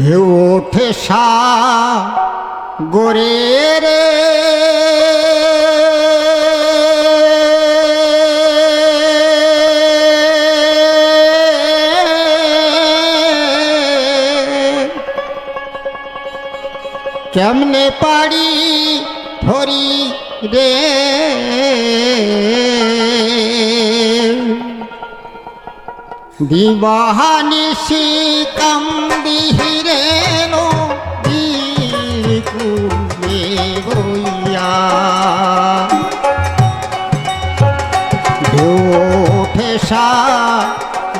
ঢেউ ওঠে সা গোরে রে। কেমনে পারি ধরি রে? দিবাহানিসি শিকম বিহিরে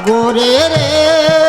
গোরে রে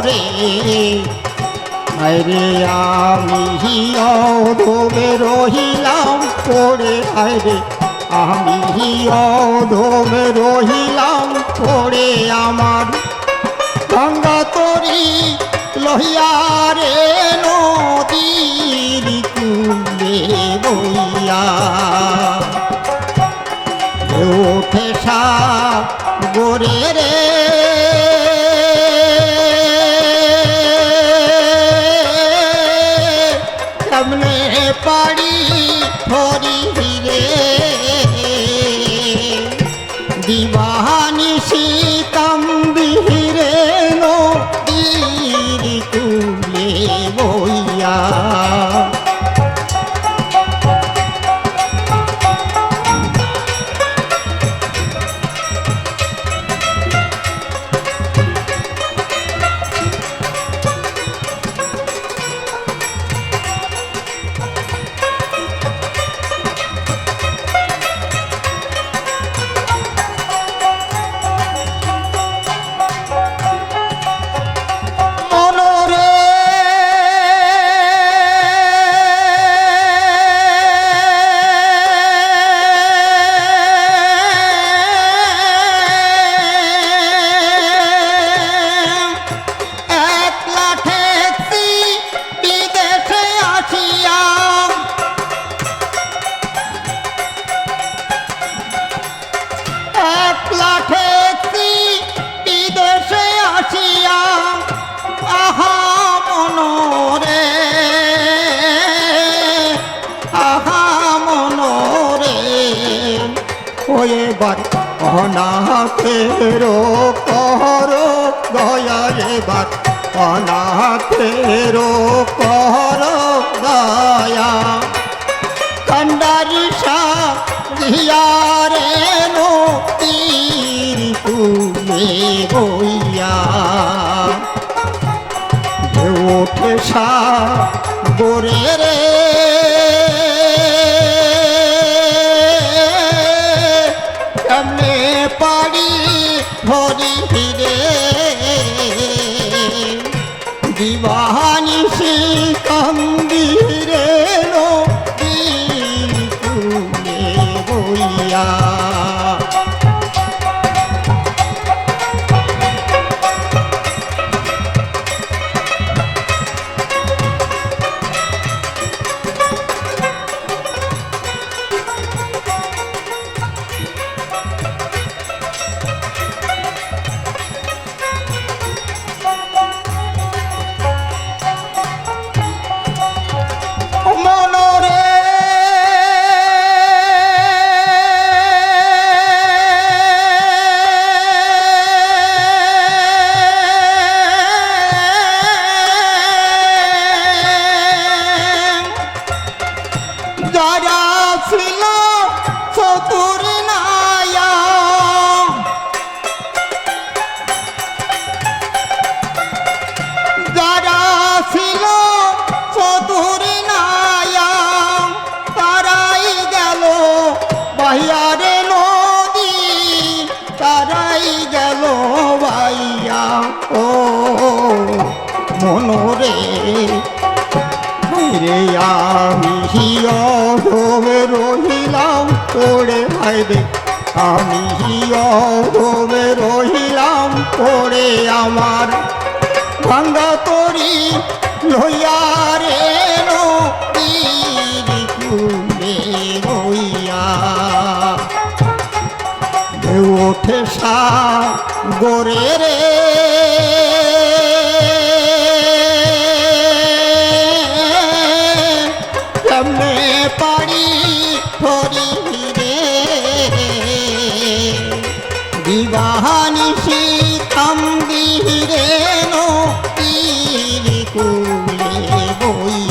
মনোরে আরে আমি অধমে রহিলাম, পড়ে আরে আমি অধমে রহিলাম, পড়ে আমার। গঙ্গা তরি লহিয়ারে নদীর কুলে বইয়া। ওঠে সা গোরে রে দিবানিসি ওই বার অনাথের কর দয়া এবার অনাথের কর, দয়া। কন্ডারিসা দিয়ারে নদীর কুলে বইয়া। ঢেউ ওঠে সা গোরে রে Viva আমি হিয়বে রহিলাম পড়ে ভাইরে আমি হিয়বে রহিলাম পড়ে আমার। ভাঙ্গা তরি লইয়া রে নদীর কূলে রইয়া। ঢেউ ওঠে সা গোরে রে ব্রহ্মে পড়ি পড়ি রে। বিবাহানি শীতম গিরে নো কুলে বই